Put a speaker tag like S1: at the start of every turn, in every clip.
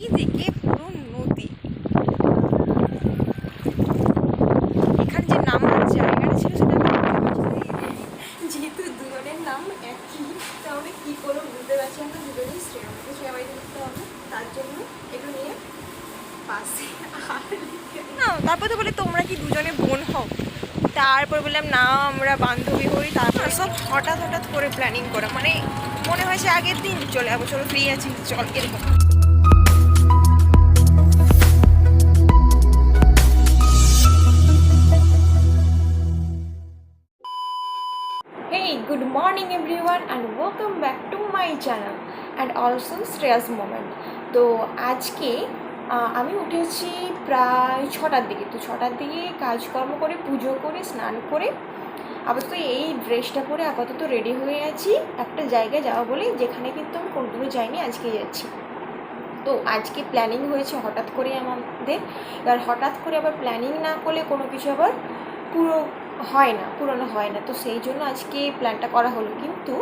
S1: এইদিকে পুরো নদী? এখানে যে নামার জায়গাটা ছিল সেটা। যেহেতু দুজনের নাম একই তাহলে কী করে বুঝতে পারছি আমরা দুজনেই সেবাই দিতে হবে তার জন্য একটু নিয়ে পাশে না তারপর তো বলে তোমরা কি দুজনে বোন হও? তারপর বললাম না আমরা বান্ধবী হই তারপর সব হঠাৎ হঠাৎ করে প্ল্যানিং করা। মানে মনে হয়েছে আগের দিন চলে যাব চলো ফ্রি আছি চল also মোমেন্ট তো আজকে আমি উঠেছি প্রায় ছটার দিকে। তো ছটার দিকে কাজকর্ম করে, পুজো করে, স্নান করে, আপাতত এই ড্রেসটা পরে আপাতত রেডি হয়ে আছি। একটা জায়গায় যাওয়া বলে, যেখানে কিন্তু আমি কোনো দূরে যাইনি, আজকে যাচ্ছি। তো আজকে প্ল্যানিং হয়েছে হঠাৎ করে আমাদের। এবার হঠাৎ করে আবার প্ল্যানিং না করলে কোনো কিছু আবার পুরো হয় না, পুরনো হয় না। তো সেই জন্য আজকে প্ল্যানটা করা হলো। কিন্তু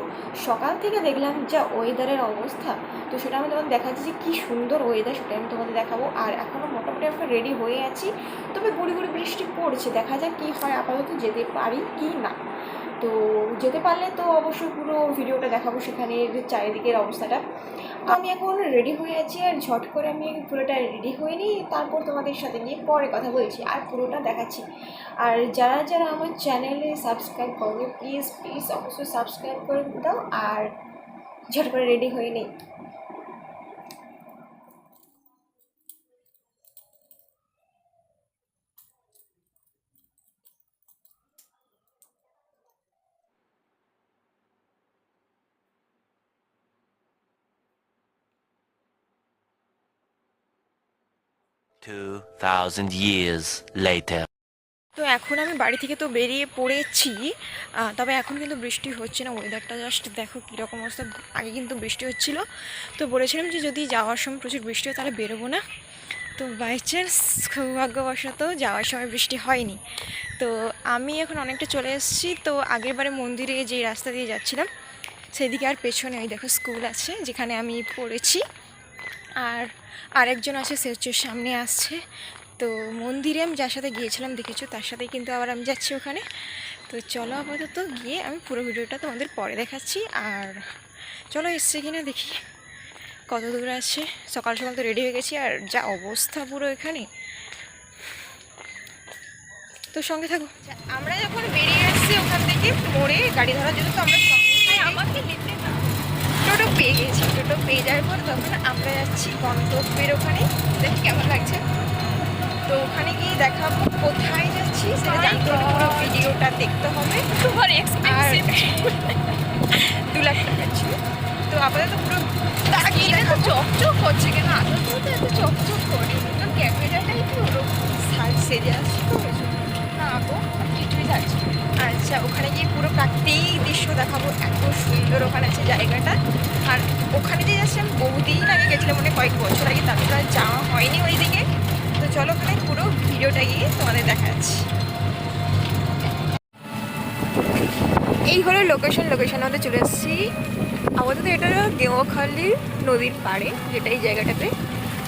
S1: সকাল থেকে দেখলাম যা ওয়েদারের অবস্থা, তো সেটা আমি তোমাদের দেখাচ্ছি যে কী সুন্দর ওয়েদার সেটা আমি তোমাদের দেখাবো। আর এখনও মোটামুটি আমরা রেডি হয়ে আছি। তবে গুড়ি গুড়ি বৃষ্টি পড়ছে, দেখা যাক কী হয়। আপাতত যেতে পারি কি না। তো যেতে পারলে তো অবশ্য পুরো ভিডিওটা দেখাবো সেখানে চারিদিকের অবস্থাটা। আমি এখন রেডি হয়ে আছি আর ঝট করে আমি পুরোটা রেডি হয়ে নিই, তারপর তোমাদের সাথে নিয়ে পরে কথা বলছি আর পুরোটা দেখাচ্ছি। আর যারা যারা আমার চ্যানেলে সাবস্ক্রাইব করবে প্লিজ প্লিজ অবশ্যই সাবস্ক্রাইব করে দাও আর ঝট করে রেডি হয়ে নেই।
S2: Two thousand years later.
S1: তো এখন আমি বাড়ি থেকে তো বেরিয়ে পড়েছি তবে এখন কিন্তু বৃষ্টি হচ্ছে না ওয়েদারটা জাস্ট দেখো কীরকম অবস্থা। আগে কিন্তু বৃষ্টি হচ্ছিল, তো বলেছিলাম যে যদি যাওয়ার সময় প্রচুর বৃষ্টি হয় তাহলে বেরোবো না। তো বাই চান্স সৌভাগ্যবশত যাওয়ার সময় বৃষ্টি হয়নি। তো আমি এখন অনেকটা চলে এসেছি, তো আগের বারে মন্দিরে যে রাস্তা দিয়ে যাচ্ছিলাম, সেদিকে আর পেছনে ওই দেখো স্কুল আছে, যেখানে আমি পড়েছি। আর আরেকজন আছে সে হচ্ছে সামনে আসছে। তো মন্দিরে আমি যার সাথে গিয়েছিলাম দেখেছ? তার সাথেই কিন্তু আবার আমি যাচ্ছি ওখানে। তো চলো আপাতত গিয়ে আমি পুরো ভিডিওটা তোমাদের পরে দেখাচ্ছি। আর চলো এসছে কিনা দেখি। কত দূর আছে? সকাল সকাল তো রেডি হয়ে গেছি আর যা অবস্থা পুরো এখানে। তো সঙ্গে থাকো। আমরা যখন বেরিয়ে এসেছি ওখান থেকে মোড়ে গাড়ি ধরার জন্য তো আমরা সঙ্গে আমাকে টোটো পেয়ে গেছি। টোটো পেয়ে যাওয়ার পর তখন আমরা যাচ্ছি গন্তব্যের ওখানে। দেখি কেমন লাগছে। তো ওখানে গিয়ে দেখাবো কোথায় যাচ্ছি সেটা জানতে হলে পুরো ভিডিওটা দেখতে হবে।
S3: তোমার
S1: আর
S3: এক্সপেন্সিভ
S1: দু লাখ টাকা ছিল। তো আপাতত পুরো তাকিয়ে
S3: কিনে চকচক করছে কেন? আদৌ তো এত চকচক করে তোর ক্যামেরাটাই কি হলো
S1: সাজ সেজে আসছি। তো
S3: না গো কিছুই যাচ্ছে
S1: আচ্ছা ওখানে গিয়ে পুরো প্রাকৃতিক দৃশ্য দেখাবো। এত সুন্দর ওখানে আছে জায়গাটা। কয়েক বছর আগে তারপর আর যাওয়া হয়নি ওইদিকে। তো চলো ওখানে পুরো ভিডিওটা গিয়ে তোমাদের দেখাচ্ছি। এই হলো লোকেশন লোকেশন আমাদের চলে এসেছি। আপাতত এটা গেওয়াখালির নদীর পাড়ে, যেটা এই জায়গাটাতে।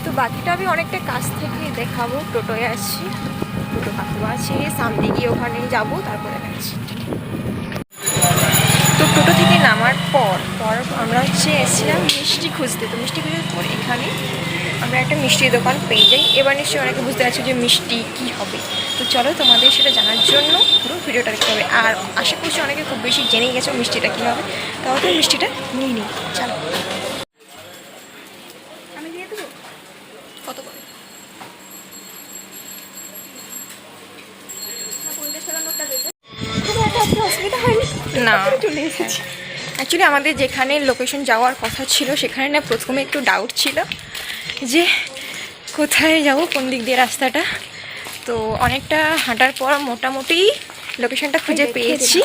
S1: তো বাকিটা আমি অনেকটা কাছ থেকে দেখাবো, টোটোয় আসছি। টোটো কাকু আছে, সামনে গিয়ে ওখানে যাব, তারপরে দেখাচ্ছি। তো টোটো থেকে নামার পর পর আমরা হচ্ছে এসেছিলাম মিষ্টি খুঁজতে। তো মিষ্টি খুঁজে পর এখানে। আমরা একটা মিষ্টির দোকান পেয়ে যাই। এবার নিশ্চয়ই অনেকে বুঝতে পারছ যে মিষ্টি কী হবে। তো চলো তোমাদের সেটা জানার জন্য পুরো ভিডিওটা দেখতে হবে। আর আশা করছি অনেকে খুব বেশি জেনে গেছো মিষ্টিটা কী হবে তাহলে তো মিষ্টিটা নিয়ে নিই। চলো।
S3: আমি দিয়ে দেবো?
S1: কত করে?
S3: পঞ্চাশ টাকার নোটটা দেবে
S1: অসুবিধা হয়নি। না।
S3: চলে এসেছি।
S1: অ্যাকচুয়ালি আমাদের যেখানে লোকেশন যাওয়ার কথা ছিল সেখানে না প্রথমে একটু ডাউট ছিল যে কোথায় যাব কোন দিক দিয়ে রাস্তাটা। তো অনেকটা হাঁটার পর মোটামুটি লোকেশনটা খুঁজে পেয়েছি।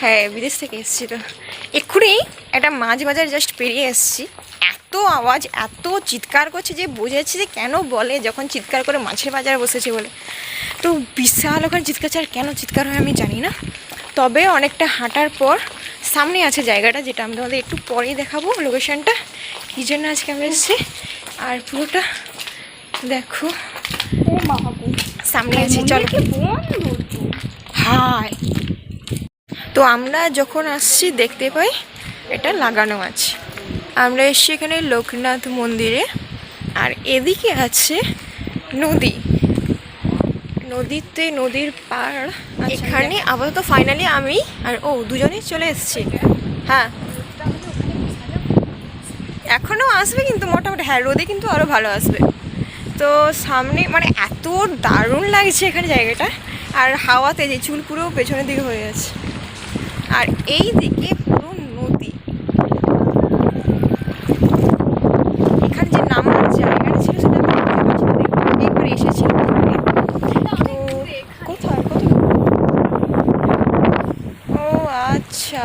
S1: হ্যাঁ বিদেশ থেকে এসেছি তো। এক্ষুনি একটা মাছ বাজার জাস্ট পেরিয়ে এসেছি। এত আওয়াজ এত চিৎকার করছে যে বুঝেছি যে কেন বলে যখন চিৎকার করে মাছের বাজার বসেছে বলে। তো বিশাল ওখানে চিৎকার চার কেন চিৎকার হয় আমি জানি না। তবে অনেকটা হাঁটার পর সামনে আছে জায়গাটা, যেটা আমরা আমাদের একটু পরেই দেখাবো লোকেশনটা কী জন্য আজকে আমরা এসেছি? আর পুরোটা দেখো। সামনে আছে, চলো। হাই তো আমরা যখন আসছি, দেখতে পাই এটা লাগানো আছে। আমরা এসছি এখানে লোকনাথ মন্দিরে। আর এদিকে আছে নদী। নদীতে নদীর পাড় এখানে আপাতত ফাইনালি আমি আর ও দুজনেই চলে এসেছি। হ্যাঁ। এখনও আসবে কিন্তু মোটামুটি হ্যাঁ রোদে কিন্তু আরও ভালো আসবে। তো সামনে মানে এত দারুণ লাগছে এখানে জায়গাটা। আর হাওয়াতে যে চুল পুরো পেছনের দিকে হয়ে গেছে। আর এই দিকে পুরো নদী এখানে যে নামার জায়গাটা ছিল সেটা আমি বুঝতে পারছি না দেখতে একবার এসেছিলাম ওখানে। তো কোথায় কোথায় ও আচ্ছা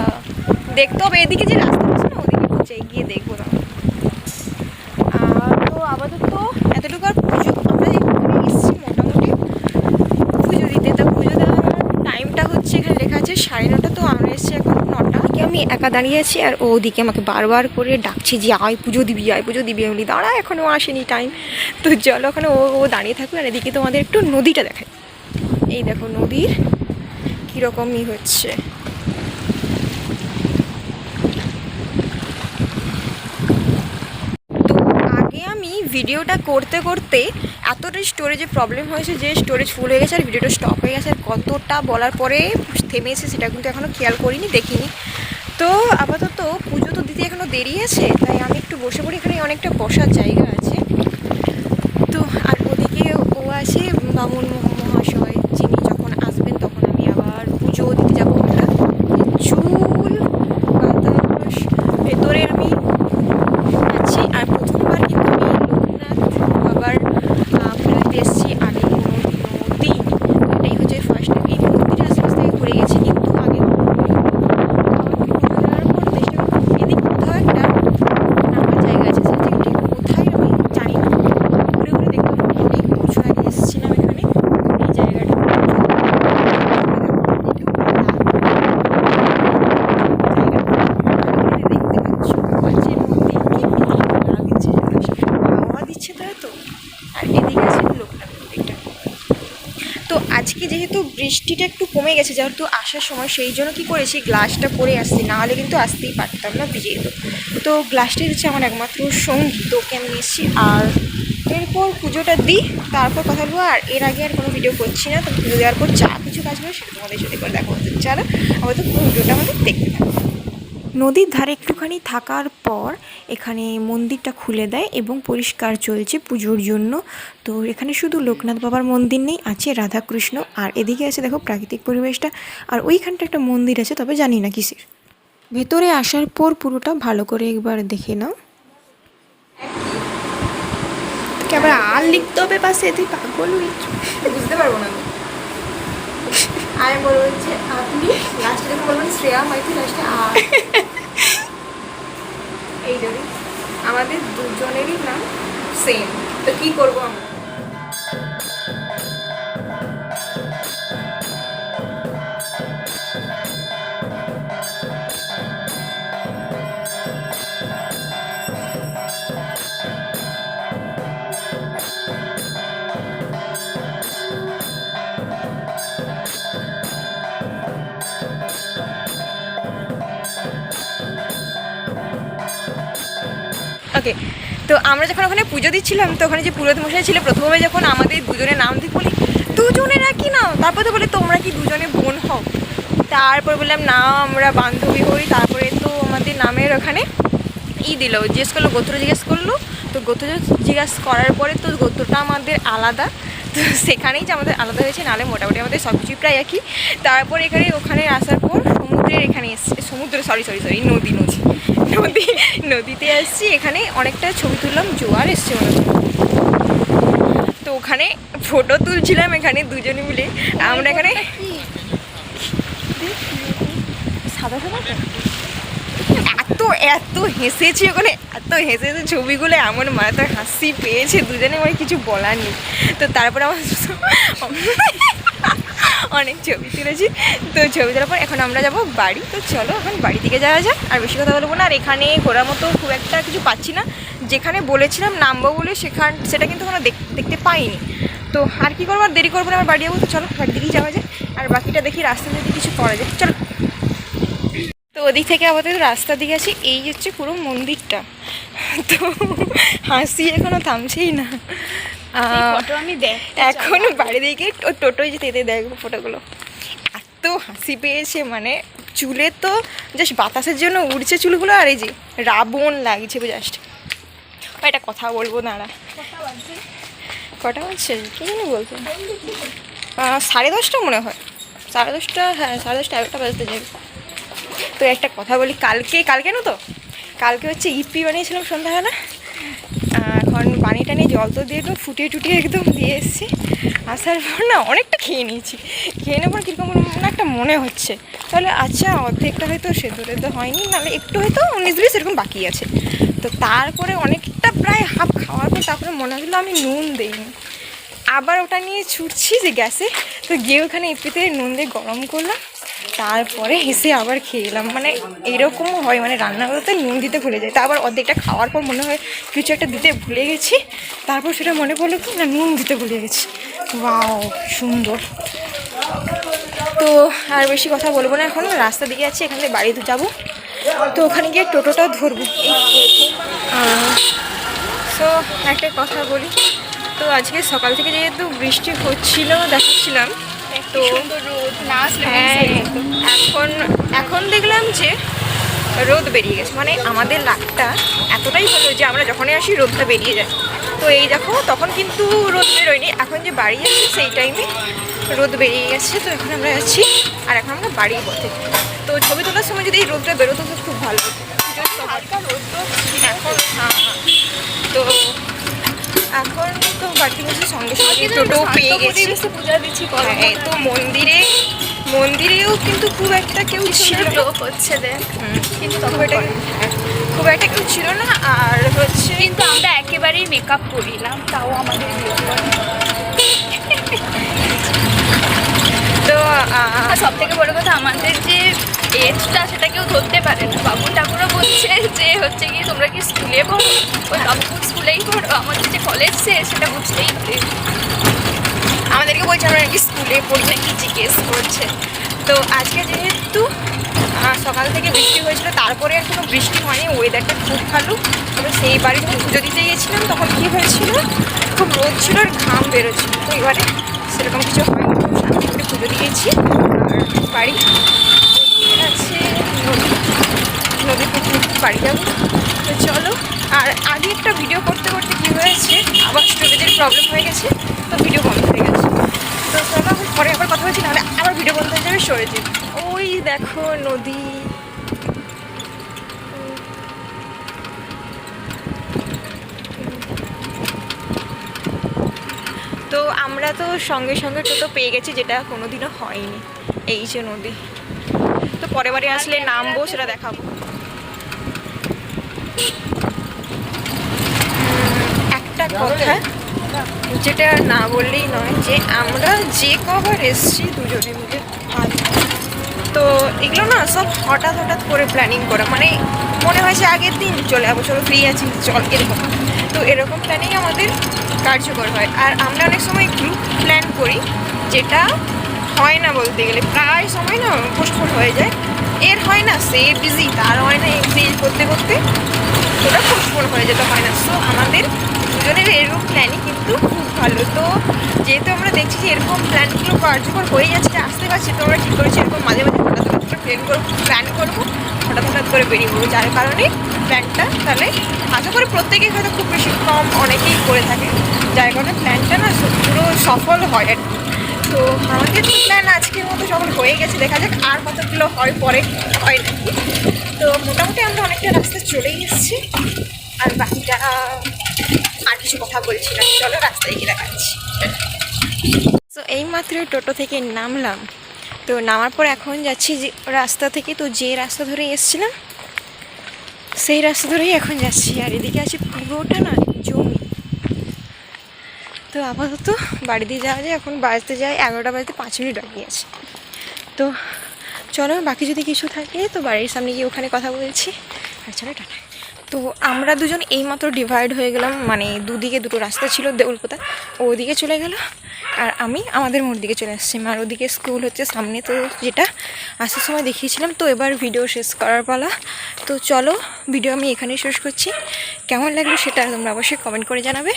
S1: দেখতে হবে। এদিকে যে রাস্তা আছে না, ওদিকে পৌঁছে গিয়ে দেখব না। তো আপাতত এতটুকু আর পুজো, আমরা এখানে এসেছি মোটামুটি পুজো দিতে। তো পুজো দেওয়ার টাইমটা হচ্ছে এখানে লেখা আছে, সাড়ে নটা। তো আমরা এসেছি এখন নটা কি আমি একা দাঁড়িয়ে আছি আর ওদিকে আমাকে বারবার করে ডাকছে যে, আয় পুজো দিবি, আয় পুজো দিবি। আমি দাঁড়া এখনও আসেনি টাইম তো চলো, ওখানে ও ও দাঁড়িয়ে থাকবে আর এদিকে তোমাদের একটু নদীটা দেখায় এই দেখো নদীর কীরকমই হচ্ছে তো আগে আমি ভিডিওটা করতে করতে এতটাই স্টোরেজে প্রবলেম হয়েছে যে স্টোরেজ ফুল হয়ে গেছে আর ভিডিওটা স্টপ হয়ে গেছে। কতটা বলার পরে থেমেছে সেটা কিন্তু এখনও খেয়াল করিনি, দেখিনি। তো আপাতত পুজো তো দিতে এখনও দেরি আছে, তাই আমি একটু বসে পড়ি, এখানে অনেকটা বসার জায়গা আছে। তো আর ওদিকে ও আছে বামুন মহাশয় যিনি যখন আসবেন তখন আমি আবার পুজো দিতে যাব আমরা চুল বাতাস ভেতরে আমি আছি আর প্রথমবার কিন্তু আমি লোকনাথ বাবার আহ, পুজোতে এসেছি আগে কোনো নদী এটাই হচ্ছে ফার্স্ট টাইম এই মন্দিরের আশেপাশে থেকে ঘুরে গেছি কিন্তু আগে কখনো ঘুরিনি। আবার পুজো দেওয়ার পর চেষ্টা করলাম এদিক কোথাও একটা নামার জায়গা আছে সেই জায়গাটি কোথায় আমি জানি না ঘুরে ঘুরে দেখলাম অনেক বছর আগে এসেছিলাম এখানে এই জায়গাটা দেখতে পাচ্ছ যে নদী কি লাগছে হাওয়া দিচ্ছে তাই তো আর এদিকে আছে লোকনাথ মন্দিরটা তো আজকে যেহেতু বৃষ্টিটা একটু কমে গেছে, যেহেতু আসার সময়, সেই জন্য কি করেছি গ্লাসটা পরে আসছি। না হলে কিন্তু আসতেই পারতাম না ভিজে যেত। তো গ্লাসটাই হচ্ছে আমার একমাত্র সঙ্গী, তো ওকে আমি নিচ্ছি। আর এরপর পুজোটা দিই, তারপর কথা বলব। আর এর আগে আর কোনো ভিডিও করছি না, তো পুজো দেওয়ার পর যা কিছু কাজ করে সেটা তোমাদের যদি করে দেখা চলো, আমাদের পুজোটা আমাদের দেখতে থাকো। নদীর ধারে একটুখানি থাকার পর এখানে মন্দিরটা খুলে দেয় এবং পরিষ্কার চলছে পুজোর জন্য। তো এখানে শুধু লোকনাথ বাবার মন্দির নেই আছে রাধাকৃষ্ণ। আর এদিকে আছে দেখো প্রাকৃতিক পরিবেশটা। আর ওইখানটা একটা মন্দির আছে তবে জানি না কিসের। ভেতরে আসার পর পুরোটা ভালো করে একবার দেখে নাও।
S3: আবার আর লিখতে হবে পাশে তুই পাগল
S1: বুঝতে পারব না আমি বলব যে আপনি লাস্টে যখন বলবেন শ্রেয়া মাইতি লাস্টে আর এই যদি আমাদের দুজনেরই নাম সেম তো কী করব আমরা? ওকে তো আমরা যখন ওখানে পুজো দিচ্ছিলাম, তো ওখানে যে পুরোহিত মশাই ছিল, প্রথমে যখন আমাদের দুজনের নাম দিয়ে বলি, দুজনের একই নাম? তারপর তো বলে, তোমরা কি দুজনে বোন হও? তারপর বললাম, না, আমরা বান্ধবী হই। তারপরে তো আমাদের নামের ওখানে ই দিল, জিজ্ঞেস করল গোত্র জিজ্ঞেস করল? তো গোত্র জিজ্ঞেস করার পরে তো গোত্রটা আমাদের আলাদা। তো সেখানেই যে আমাদের আলাদা হয়েছে নাহলে মোটামুটি আমাদের সব কিছুই প্রায় একই। তারপর এখানে ওখানে আসার পর সমুদ্রের এখানে এসছে সমুদ্র সরি সরি সরি নদী নদী নদী নদীতে এসছি এখানে অনেকটা ছবি তুললাম জোয়ার এসছে মনে। তো ওখানে ফটো তুলছিলাম এখানে দুজনে মিলে আমরা এখানে সাদা সাদা? এত এত হেসেছি ওখানে এত হেসেছে ছবিগুলো এমন মাথায় হাসি পেয়েছে দুজনে আমার কিছু বলার নেই তো তারপরে আমার অনেক ছবি তুলেছি। তো ছবি তোলার পর এখন আমরা যাব বাড়ি। তো চলো এখন বাড়ি দিকে যাওয়া যাক। আর বেশি কথা বলব না। আর এখানে ঘোরার মতো খুব একটা কিছু পাচ্ছি না। যেখানে বলেছিলাম নামবো বলে সেখান, সেটা কিন্তু কোনো দেখতে পাইনি। তো আর কি করব? আর দেরি করব না। আমার বাড়ি যাব। তো চলো বাড়ি দিকেই যাওয়া যায় আর বাকিটা দেখি রাস্তা যদি কিছু করা যায়। চলো। তো ওদিক থেকে আপাতত রাস্তার দিকে আছি। এই হচ্ছে পুরো মন্দিরটা। তো হাসি এখনও থামছেই না।
S3: আমি
S1: এখন বাড়ি দিকে টোটোয় যেতে যেতে দেখব ফটোগুলো এত হাসি পেয়েছে মানে চুলে তো জাস্ট বাতাসের জন্য উড়ছে চুলগুলো আর এই যে রাবণ লাগছে জাস্ট একটা কথা বলব দাঁড়া। কটা হচ্ছে কি জানি বলতো। সাড়ে দশটা মনে হয়। সাড়ে দশটা হ্যাঁ সাড়ে দশটা এগারোটা বাজতে যাবে। তো একটা কথা বলি কালকে কালকে না তো? কালকে হচ্ছে ইপি বানিয়েছিলাম সন্ধ্যাবেলা। এখন পানি টানি জল তো দিয়ে একদম ফুটিয়ে টুটিয়ে একদম দিয়ে এসেছি। আসার পর না অনেকটা খেয়ে নিয়েছি। খেয়ে নেওয়ার কীরকম একটা মনে হচ্ছে। তাহলে আচ্ছা অর্ধেকটা হয়তো সেদ্ধ টেদ্ধ হয়নি, নাহলে একটু হয়তো উনিশ বিশ এরকম বাকি আছে। তো তারপরে অনেকটা প্রায় হাফ খাওয়ার পর তারপরে মনে হলো আমি নুন দিইনি। আবার ওটা নিয়ে ছুটছি যে গ্যাসে। তো গিয়ে ওখানে ইপিতে নুন দিয়ে গরম করলাম। তারপরে এসে আবার খেয়ে এলাম। মানে এরকমও হয় মানে রান্না করতে নুন দিতে ভুলে যায় তা আবার অর্ধেকটা খাওয়ার পর মনে হয় কিছু একটা দিতে ভুলে গেছি। তারপর সেটা মনে পড়ল কি, না নুন দিতে ভুলে গেছি। ওয়াও, সুন্দর। তো আর বেশি কথা বলব না এখন, রাস্তা দিকে আছি, এখান থেকে বাড়িতে যাব। তো ওখানে গিয়ে টোটোটা ধরবো। তো একটা কথা বলি। তো আজকে সকাল থেকে যেহেতু বৃষ্টি হচ্ছিল, দেখাচ্ছিলাম। তো
S3: রোদ না
S1: হ্যাঁ এখন এখন দেখলাম যে রোদ বেরিয়ে গেছে। মানে আমাদের লাকটা এতটাই ভালো যে আমরা যখনই আসি রোদটা বেরিয়ে যায়। তো এই দেখো তখন কিন্তু রোদ বেরোয়নি। এখন যে বাড়ি আসছে সেই টাইমে রোদ বেরিয়ে গেছে। তো এখন আমরা আছি আর এখন আমরা বাড়ির পথে। তো ছবি তোলার সময় যদি এই রোদটা বেরোতো তো খুব ভালো হতো।
S3: হালকা রোদ তো
S1: এখন হ্যাঁ। তো এখন তো বাড়িতে বসে সঙ্গে সঙ্গে টোটো পেয়ে গেছি।
S3: পূজা দিচ্ছি
S1: হ্যাঁ তো মন্দিরে মন্দিরেও কিন্তু খুব একটা কেউ ছিল
S3: লোক হচ্ছে দেখ।
S1: কিন্তু খুব একটা হ্যাঁ, খুব একটা কেউ ছিল না। আর হচ্ছে
S3: কিন্তু আমরা একেবারেই মেকআপ করি না তাও আমাদের
S1: তো
S3: সব থেকে বড় কথা আমাদের যে এজটা সেটা কেউ ধরতে পারে না। বাবু ঠাকুরও বলছে যে হচ্ছে কি, তোমরা কি স্কুলে পড়ো? ওই বাবু স্কুলেই পড়ো। আমাদের যে কলেজ সে, সেটা বুঝতেই পারে
S1: আমাদেরকে বলছে, আমরা নাকি স্কুলে পড়ি নাকি জিজ্ঞেস করছে। তো আজকে যেহেতু সকাল থেকে বৃষ্টি হয়েছিল, তারপরে আর কোনো বৃষ্টি হয়নি। ওয়েদারটা খুব ভালো। তো সেই বাড়ি যখন পুজো দিতে গিয়েছিলাম, তখন কী হয়েছিল? খুব রোদ ছিল আর ঘাম বেরোচ্ছিল। তো এবারে সেরকম কিছু হয়নি। পুজো দিয়েছি আর বাড়ি আছে। নদী নদী পুকুর বাড়ি যাব। তো চলো, আর আগে একটা ভিডিও করতে করতে কী হয়েছে? আবার স্টোরেজের প্রবলেম হয়ে গেছে, তো ভিডিও বন্ধ হয়ে গেছে। তো চলো পরে আবার কথা বলছি, নাহলে আবার ভিডিও বন্ধ হয়ে যাবে স্টোরেজে ওই দেখো নদী। তো আমরা তো সঙ্গে সঙ্গে টোটো পেয়ে গেছি, যেটা কোনোদিনও হয়নি। এই যে নদী। তো পরের বারে আসলে নামবো, সেটা দেখাবো। একটা কথা, যেটা না বললেই নয়, যে আমরা যে কবার এসছি দুজনে মিলে তো এগুলো না সব হঠাৎ হঠাৎ করে প্ল্যানিং করা মানে মনে হয় যে আগের দিন চলে যাব, চলো ফ্রি আছি, চল, এরকম। তো এরকম প্ল্যানিং আমাদের কার্যকর হয়। আর আমরা অনেক সময় গ্রুপ প্ল্যান করি, যেটা হয় না বলতে গেলে। প্রায় সময় না পোস্টপোন হয়ে যায়। এর হয় না, সে বিজি তার হয় না এমনি করতে করতে। ওটা পোস্টপোন হয়ে যেতে হয় না। সো আমাদের দুজনের এরকম প্ল্যানই কিন্তু খুব ভালো। তো, যেহেতু আমরা দেখছি যে এরকম প্ল্যানগুলো কার্যকর হয়ে যাচ্ছে, আসতে পারছি, তো আমরা ঠিক করেছি, এরকম মাঝে মাঝে হঠাৎ হঠাৎ করে প্ল্যান করব প্ল্যান করব, হঠাৎ হঠাৎ করে বেরিয়ে পড়ব। যার কারণে প্ল্যানটা তাহলে আশা করি প্রত্যেকেই হয়তো খুব বেশি কম অনেকেই করে থাকে। যার কারণে প্ল্যানটা না পুরো সফল হয় আর কি। তো আমাদের তো প্ল্যান আজকের মতো সফল হয়ে গেছে। দেখা যাক আর কতগুলো হয় পরে হয় নাকি। তো মোটামুটি আমরা অনেকটা রাস্তা চলেই এসেছি। আর বাকিটা, আর কিছু কথা বলছি চলো রাস্তায় গিয়ে দেখাচ্ছি। তো এইমাত্র টোটো থেকে নামলাম। তো নামার পর এখন যাচ্ছি যে, রাস্তা থেকে তো যে রাস্তা ধরে এসেছিলাম, সেই রাস্তা ধরেই এখন যাচ্ছি। আর এদিকে আছে পুরোটা না জমি। তো আপাতত বাড়ি দিয়ে যাওয়া যায়। এখন বাজতে যায় এগারোটা বাজতে পাঁচ মিনিট বাকি আছে। তো চলো, বাকি যদি কিছু থাকে তো বাড়ির সামনে গিয়ে ওখানে কথা বলছি। আর চলো, টাটা। তো আমরা দুজন এইমাত্র ডিভাইড হয়ে গেলাম মানে দুদিকে দুটো রাস্তা ছিল দেউলপোতা, ওদিকে চলে গেল আর আমি আমাদের মোড় দিকে চলে আসছি আর ওদিকে স্কুল হচ্ছে সামনে, তো যেটা আসার সময় দেখিয়েছিলাম, তো এবার ভিডিও শেষ করার পালা। তো চলো ভিডিও আমি এখানেই শেষ করছি। কেমন লাগল সেটা তোমরা অবশ্যই কমেন্ট করে জানাবে।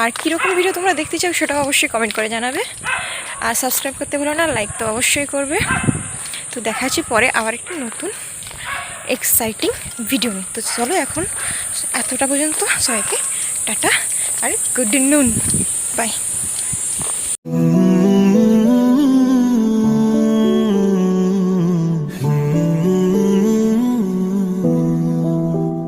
S1: আর কীরকম ভিডিও তোমরা দেখতে চাও সেটাও অবশ্যই কমেন্ট করে জানাবে। আর সাবস্ক্রাইব করতে ভুলো না লাইক তো অবশ্যই করবে। তো দেখা পরে আবার একটি নতুন এক্সাইটিং ভিডিও নিয়ে। তো চলো এখন এতটা পর্যন্ত সবাইকে টাটা আর গুড নুন বাই